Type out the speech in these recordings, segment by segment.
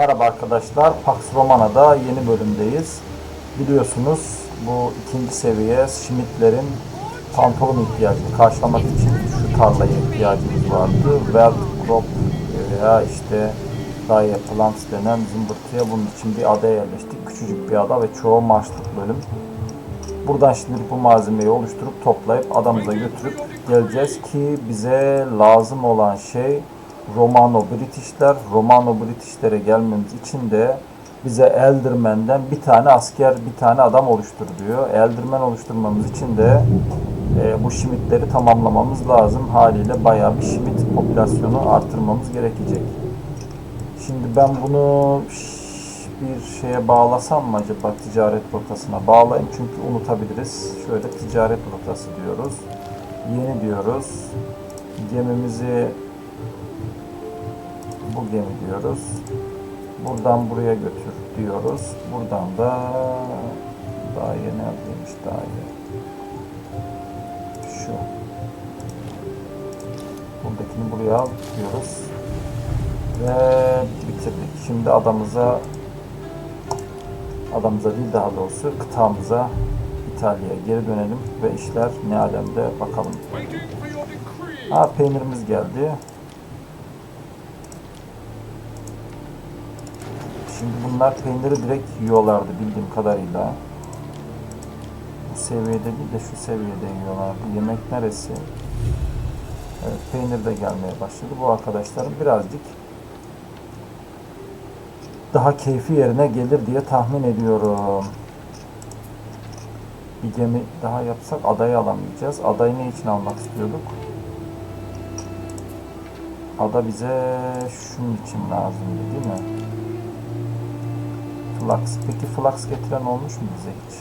Merhaba arkadaşlar, Pax Romana'da yeni bölümdeyiz. Biliyorsunuz bu ikinci seviye Schmidt'lerin pantolon ihtiyacını karşılamak için şu tarlaya ihtiyacımız vardı. Weld Crop veya işte Daya Plants denen zımbırtıya bunun için bir adaya yerleştik. Küçücük bir ada ve çoğu marşlık bölüm. Buradan şimdilik bu malzemeyi oluşturup toplayıp adamıza götürüp geleceğiz ki bize lazım olan şey Romano Britishler. Romano Britishlere gelmemiz için de bize Elderman'den bir tane asker, bir tane adam oluştur diyor. Elderman oluşturmamız için de e, bu Schmidtleri tamamlamamız lazım. Haliyle bayağı bir Schmidt popülasyonu artırmamız gerekecek. Şimdi ben bunu bir şeye bağlasam mı acaba ticaret rotasına? Bağlayayım çünkü unutabiliriz. Şöyle ticaret rotası diyoruz. Yeni diyoruz. Gemimizi bu gemi diyoruz. Buradan buraya götür diyoruz. Buradan da daha yeni neredeymiş daha iyi. Şu. Buradakini buraya al diyoruz. Ve bitirdik. Şimdi adamıza adamıza değil daha doğrusu kıtamıza İtalya'ya geri dönelim ve işler ne alemde bakalım. Ha peynirimiz geldi. Şimdi bunlar peyniri direkt yiyorlardı bildiğim kadarıyla. Bu seviyede değil de şu seviyede yiyorlardı. Yemek neresi? Evet, peynir de gelmeye başladı. Bu arkadaşlarım birazcık daha keyfi yerine gelir diye tahmin ediyorum. Bir gemi daha yapsak adayı alamayacağız. Adayı ne için almak istiyorduk? Ada bize şunun için lazımdı değil mi? Flux. Peki flux getiren olmuş mu bize hiç?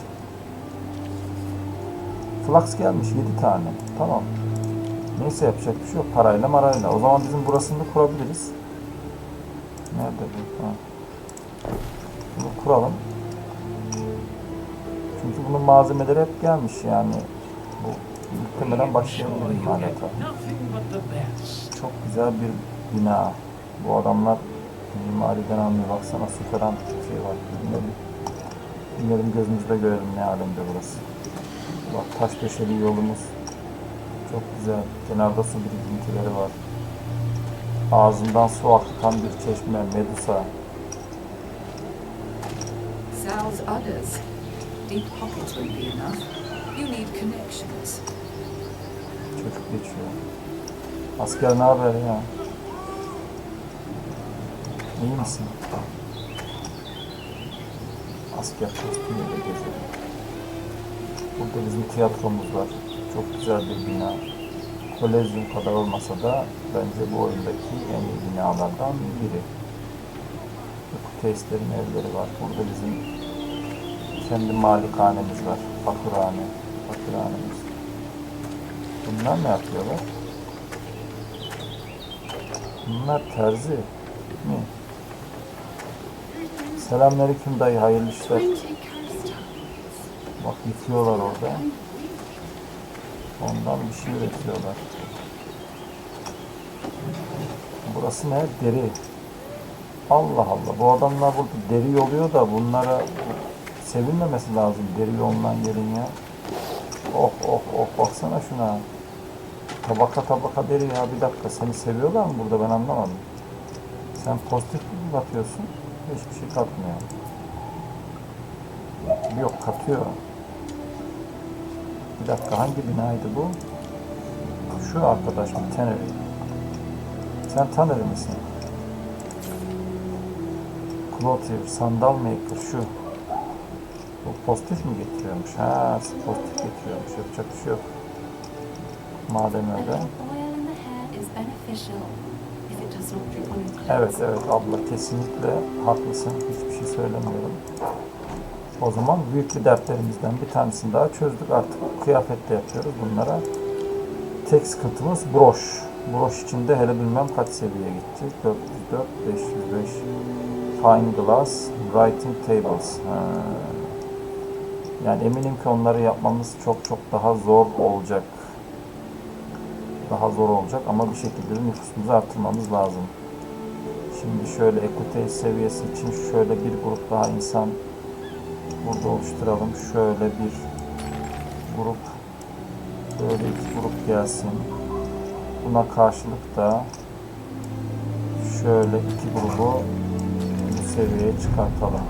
Flux gelmiş 7 tane. Tamam. Neyse yapacak bir şey yok. Parayla marayla. O zaman bizim burasını kurabiliriz. Nerede bu? Ha. Bunu kuralım. Çünkü bunun malzemeleri hep gelmiş yani. Bu muhtemelen başlayabilir You imalata. Çok güzel bir bina. Bu adamlar mimariden anlıyor. Baksana süperan bir şey var. Bilmiyorum. Bilmiyorum gözümüzde görelim ne alemde burası. Bak taş döşeli yolumuz. Çok güzel. Kenarda su birikintileri var. Ağzından su akıtan bir çeşme, Medusa. Sal's udders. Deep pockets won't be enough. You need connections. Çocuk geçiyor. Asker ne haber ya? İyi misin? Asker kostümüyle geziyor. Burada bizim tiyatromuz var. Çok güzel bir bina. Kolezyum kadar olmasa da bence bu oyundaki en iyi binalardan biri. Tesislerin evleri var. Burada bizim kendi malikanemiz var. Fakirhane. Fakirhanemiz. Bunlar ne yapıyorlar? Bunlar terzi. Mi? Selamünaleyküm dayı, hayırlı işler. Bak yıkıyorlar orada. Ondan bir şey üretiyorlar. Burası ne? Deri. Allah Allah. Bu adamlar burada deri yoluyor da bunlara sevinmemesi lazım deri yolunan yerin ya. Oh oh oh baksana şuna. Tabaka tabaka deri ya bir dakika seni seviyorlar mı burada ben anlamadım. Sen pozitif mi katıyorsun? Hiçbir şey katmıyor. Yok katıyor. Bir dakika hangi binaydı bu? Şu arkadaş mı? Teneri. Sen Taneri misin? Clothier, sandal maker şu. Bu pozitif mi getiriyormuş? Ha, pozitif getiriyormuş. Yapacak bir şey yok. Madem öyle. Evet evet abla kesinlikle haklısın. Hiçbir şey söylemiyorum. O zaman büyük bir dertlerimizden bir tanesini daha çözdük. Artık kıyafet de yapıyoruz bunlara. Tek sıkıntımız broş. Broş içinde hele bilmem kaç seviye gitti. 404, 505. Fine glass, writing tables. Ha. Yani eminim ki onları yapmamız çok çok daha zor olacak. Daha zor olacak ama bir şekilde de nüfusumuzu artırmamız lazım. Şimdi şöyle ekute seviyesi için şöyle bir grup daha insan burada oluşturalım. Şöyle bir grup böyle iki grup gelsin. Buna karşılık da şöyle iki grubu bu seviyeye çıkartalım.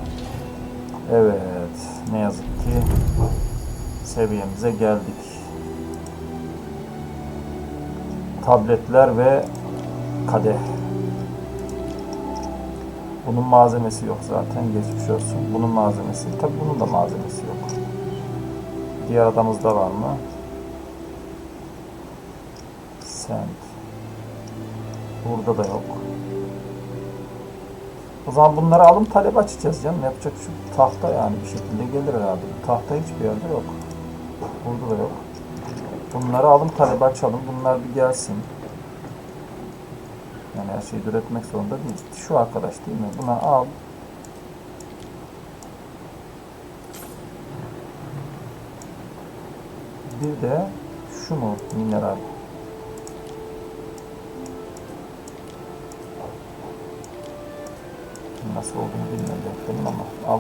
Evet, ne yazık ki seviyemize geldik. Tabletler ve kadeh. Bunun malzemesi yok zaten geçmiş olsun. Bunun malzemesi, tabi bunun da malzemesi yok. Diğer adamızda var mı? Send. Burada da yok. O zaman bunları alım talep açacağız canım. Yapacak şu tahta yani bir şekilde gelir herhalde. Tahta hiçbir yerde yok. Burada da yok. Bunları alım talep açalım. Bunlar bir gelsin. Yani her şeyi üretmek zorunda değil. Şu arkadaş değil mi? Buna al. Bir de şu mu mineral? Nasıl olduğunu bilmiyorum bekledim ama al.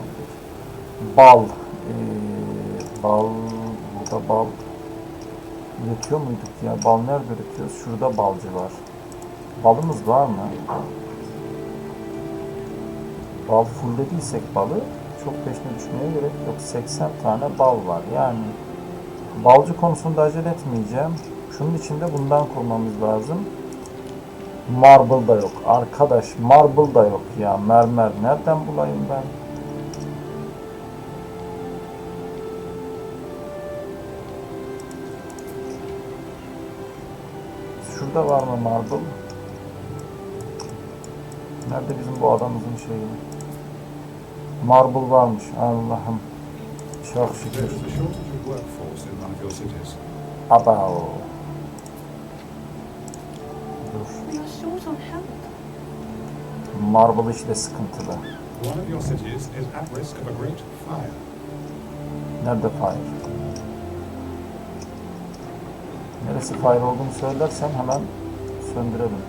Bal. Ee, bal. Burada bal. Üretiyor muyduk ya? Bal nerede üretiyoruz? Şurada balcı var. Balımız var mı? Bal fullediysek balı çok peşine düşmeye gerek yok. 80 tane bal var. Yani balcı konusunda acele etmeyeceğim. Şunun içinde bundan kurmamız lazım. Marble da yok. Arkadaş marble da yok ya. Mermer nereden bulayım ben? Şurada var mı marble? Nerede bizim bu adamımızın şeyi? Marble varmış. Allah'ım. Çok şükür. There's a shortage of workforce in one of your cities. Aba Dur. Marble işte sıkıntılı. One of Neresi fire olduğunu söylersen hemen söndürelim.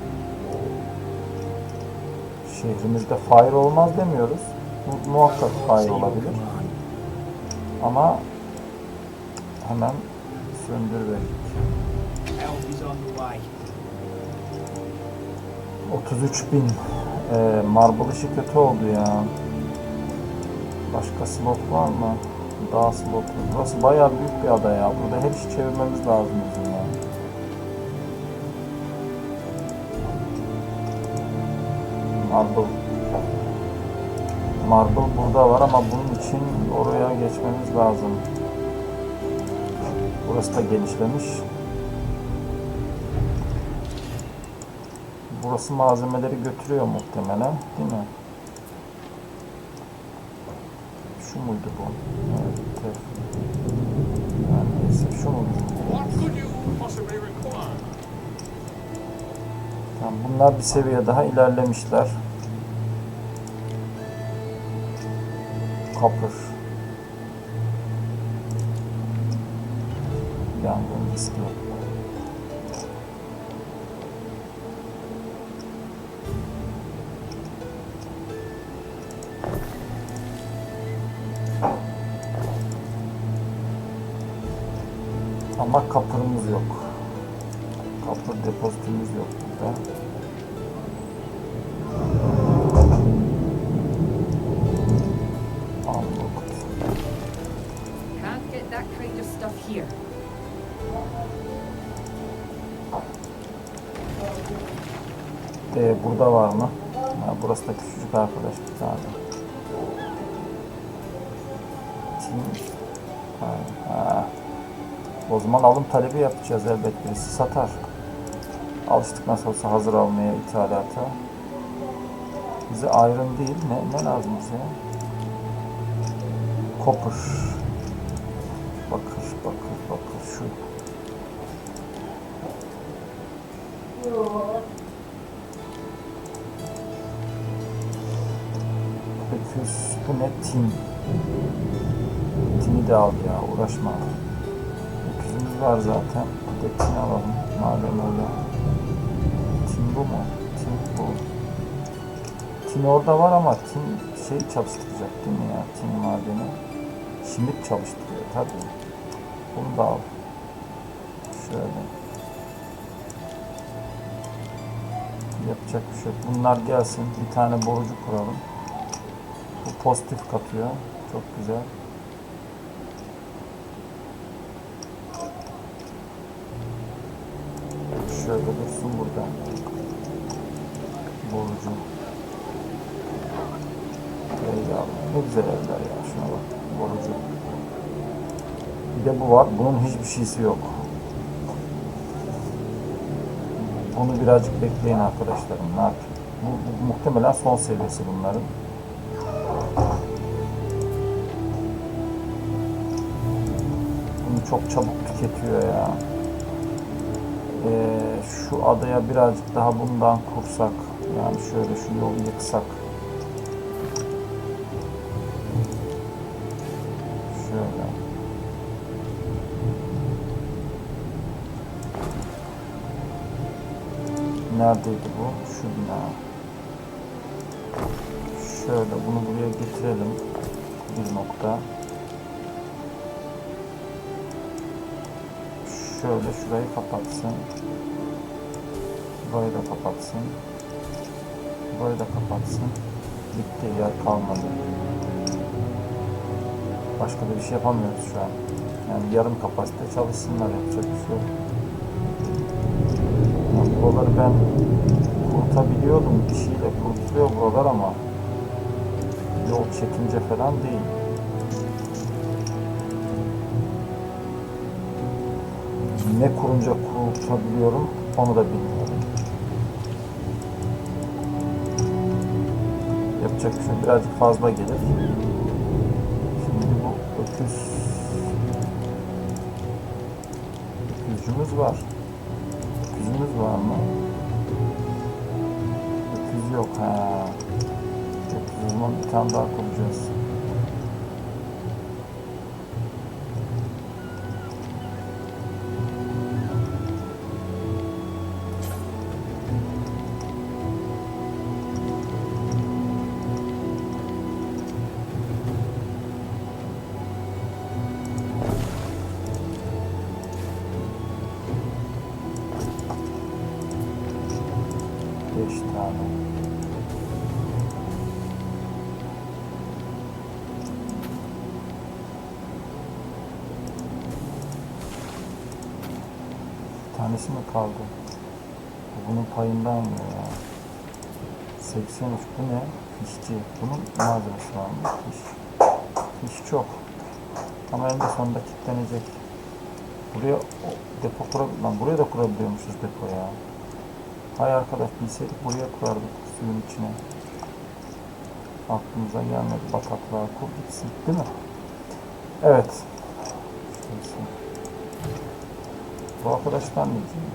Şehrimizde fire olmaz demiyoruz. Mu- muhakkak fire olabilir. Ama hemen way. 33 bin. Ee, marble işi kötü oldu ya. Başka slot var mı? Daha slotlu. Burası bayağı büyük bir ada ya. Burada her işi çevirmemiz lazım bizim Marble. Marble burada var ama bunun için oraya geçmemiz lazım. Burası da genişlemiş. Burası malzemeleri götürüyor muhtemelen, değil mi? Şu muydu bu? Evet, tef. Yani neyse, şu mu bizim? What could you possibly require? Tamam, bunlar bir seviye daha ilerlemişler. Copper. Yangın riski yok. Ama kapırımız yok. Kapır depozitumuz yok burada. Ee, burada var mı? Ha, burası da küçücük arkadaş. Team. Ha, ha. O zaman alım talebi yapacağız elbet birisi satar. Alıştık nasıl olsa hazır almaya ithalata. Bize iron değil ne, ne lazım bize? Copper. Bakır, bakır, bakır şu. Öküz, bu ne? Tin. Tini de al ya, uğraşma. Öküzümüz var zaten. Bir de tin alalım, madem öyle. Bu mu? Tin bu. Tin orada var ama tin şey çalıştıracak değil mi ya? Tin madeni. Şimit çalıştırıyor tabii. Bunu da al. Şöyle. Yapacak bir şey yok. Bunlar gelsin. Bir tane borucu kuralım. Bu pozitif katıyor. Çok güzel. Şöyle dursun burada. Borucu. Ey yavrum, Ne güzel evler ya. Şuna bak. Borucu. Bir de var. Bunun hiçbir şeysi yok. Bunu birazcık bekleyin arkadaşlarım. Ne? Bu, bu muhtemelen son seviyesi bunların. Bunu çok çabuk tüketiyor ya. Ee, şu adaya birazcık daha bundan kursak. Yani şöyle şu yolu yıksak. Neredeydi bu? Şu bina. Şöyle bunu buraya getirelim. Bir nokta. Şöyle şurayı kapatsın. Burayı da kapatsın. Burayı da kapatsın. Bitti yer kalmadı. Başka da bir şey yapamıyoruz şu an. Yani yarım kapasite çalışsınlar yapacak bir şey yok. Buraları ben kurutabiliyordum. Bir şeyle kurutuluyor buralar ama yol çekince falan değil. Ne kurunca kurutabiliyorum onu da bilmiyorum. Yapacak bir şey birazcık fazla gelir. Şimdi bu öküz öküzcümüz var. Var mı? Öküz yok ha. Öküz o zaman bir tane daha kuracağız. Tanesi mi kaldı? Bu bunun payından yiyor ya. 83 bu ne? Fişçi. Bunun malzemesi var mı? Fiş. Fiş çok. Ama en sonunda kilitlenecek. Buraya depo kurabil... Lan buraya da kurabiliyormuşuz depo ya. Hay arkadaş bilseydik buraya kurardık suyun içine. Aklımıza gelmedi bataklığa kur gitsin değil mi? Evet. Bu diyor?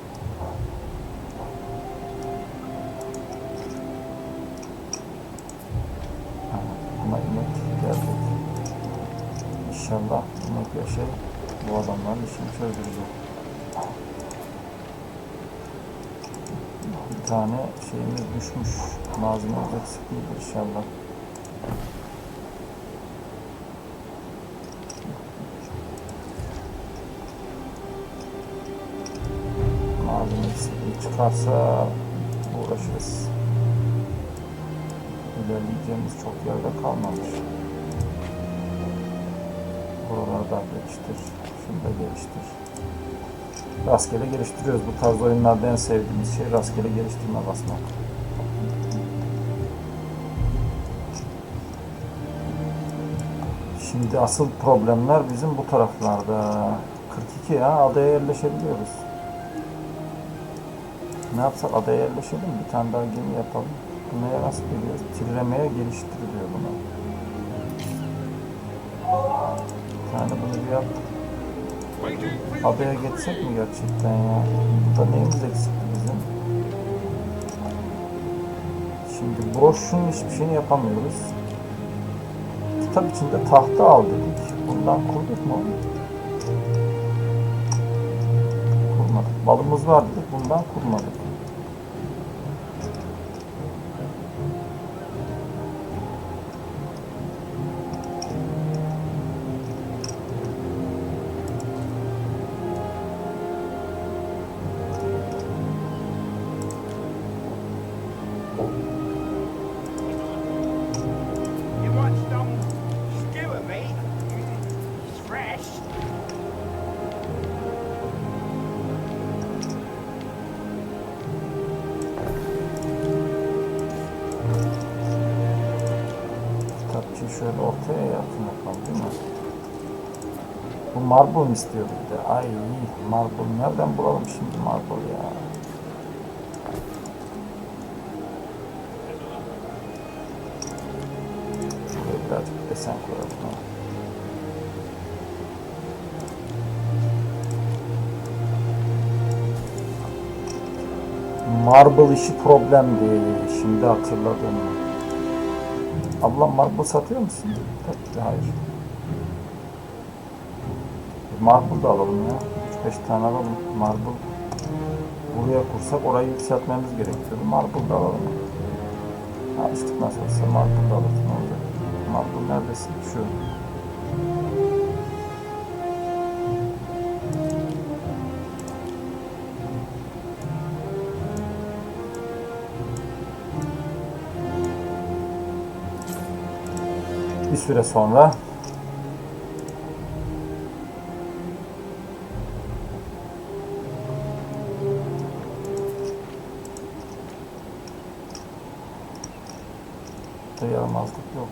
Ha, Buna inek gelecek. İnşallah inek şey bu adamların işini çözdürecek. Bir tane şeyimiz düşmüş. Malzememiz eksik değil inşallah. Eksikliği çıkarsa uğraşırız. İlerleyeceğimiz çok yerde kalmamış. Buraları da geliştir. Şunu da geliştir. Rastgele geliştiriyoruz. Bu tarz oyunlarda en sevdiğimiz şey rastgele geliştirme basmak. Şimdi asıl problemler bizim bu taraflarda. 42 ya adaya yerleşebiliyoruz. Ne yapsak adaya yerleşelim bir tane daha gemi yapalım. Neye rast geliyoruz? Tirlemeye geliştiriliyor buna. Bir tane bunu bir yap. Adaya geçsek mi gerçekten ya? Burada neyimiz eksikti bizim? Şimdi broşun hiçbir şeyini yapamıyoruz. Kitap içinde tahta al dedik. Bundan kurduk mu? Kurmadık. Balımız var dedik. Bundan kurmadık. Yakın yapalım değil? Bu marble mı istiyordu bir de? Ay marble. Nereden bulalım şimdi marble ya? Şuraya birazcık desen koyalım. Marble işi problemdi. Şimdi hatırladım. Ablam marble satıyor musun? Tabii hayır. Bir Marble da alalım ya. 3-5 tane alalım. Marble. Buraya kursak orayı yükseltmemiz gerekiyor. Marble da alalım. Alıştık nasıl olsa marble da alırız. Ne olacak? Marble neredesin? Şu. Bir süre sonra yaramazlık yok.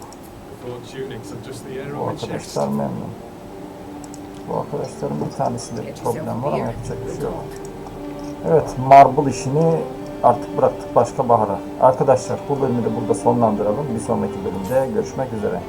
Bu arkadaşlar memnun. Bu arkadaşların bir tanesinde bir problem var ama yapacak bir şey yok. Evet, marble işini artık bıraktık başka bahara. Arkadaşlar bu bölümü de burada sonlandıralım. Bir sonraki bölümde görüşmek üzere.